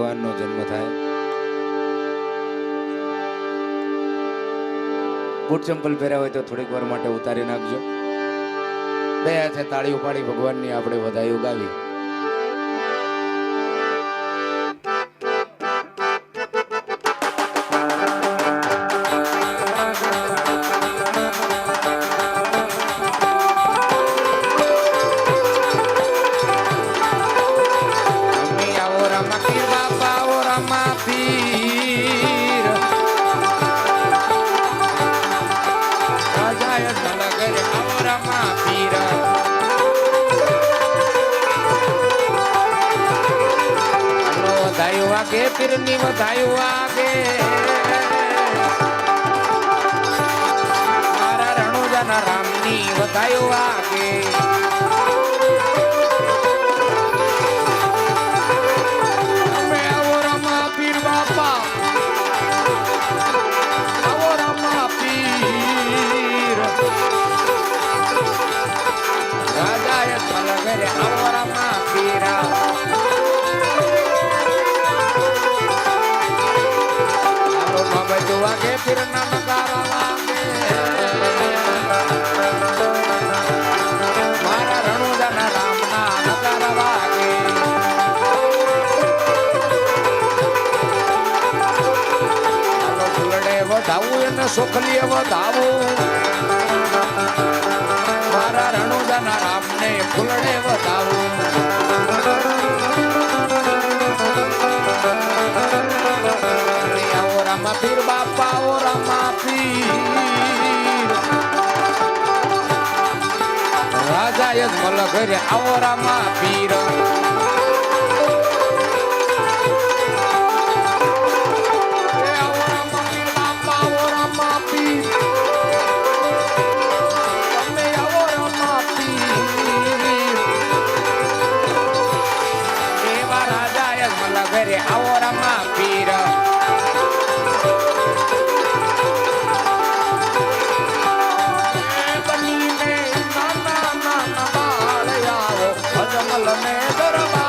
ભગવાનનો જન્મ થાય. બૂટ ચંપલ પહેર્યા હોય તો થોડીક વાર માટે ઉતારી નાખજો. દયા છે તાળી ઉપાડી ભગવાનની આપણે વધાઈઓ ગાવી રમા પીરા વધાયો વાગે પીરની વધાયો વાગે મારા રણુજાના રામની વધાયો વાગે. दुआ के फिर नमकारा વધાવું એને સોખલીએ વધાવું. મારા રણુદાના રામને ફૂલડે વધાવું. પીર બાપા ઓ રમા પીર રાજા યજમલ ઘરે આવો રમા પીર Dorame, dorame.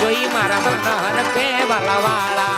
જોઈ મારા મનહર કે વાલા વાળા.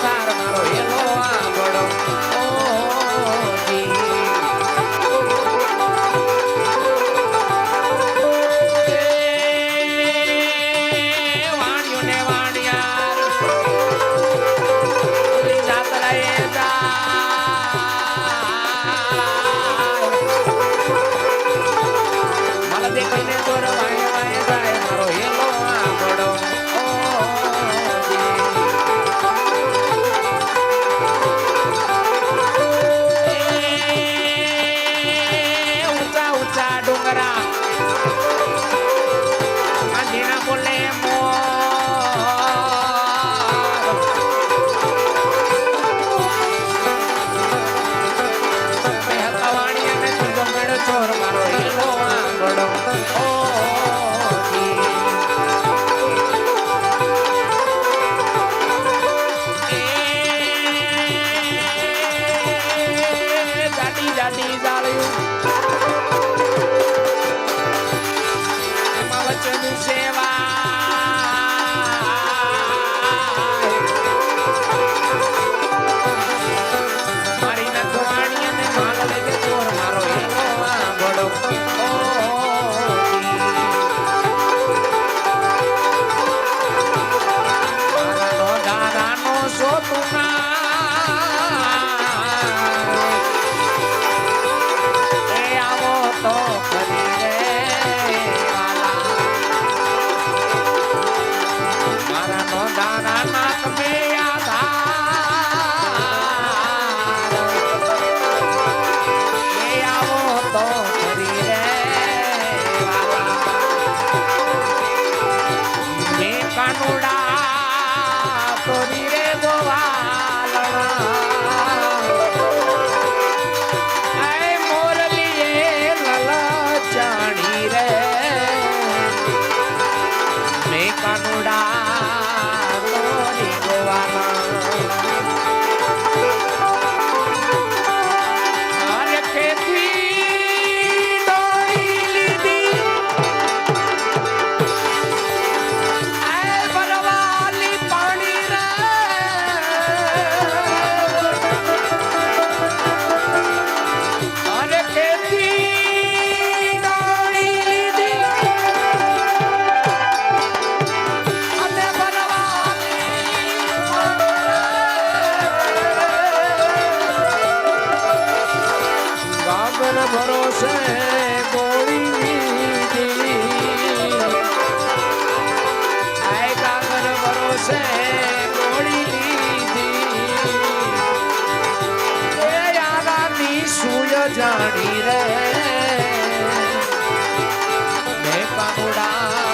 inside of us. Manuel. જાણી રે મેં પાઉડા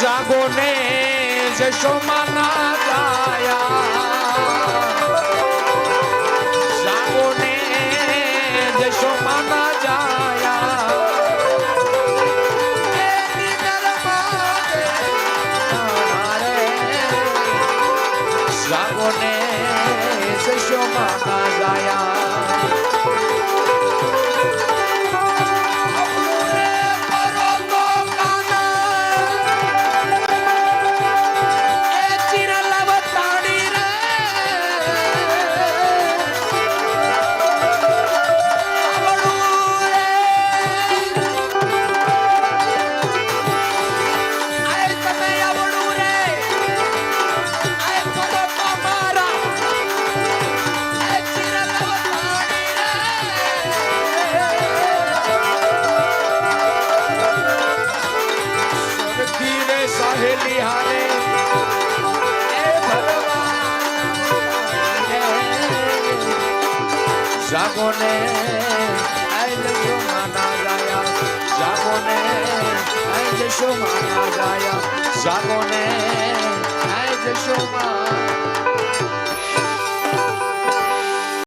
જાગો ને જશોમાના જાયા જાગો ને જશોમાના જાયા જાગો ને જશોમાના જાયા Shoma, Shoma, Shoma, Shoma, Shoma, Shoma, Shoma, Shoma, Shoma, Shoma, Shoma, Shoma, Shoma,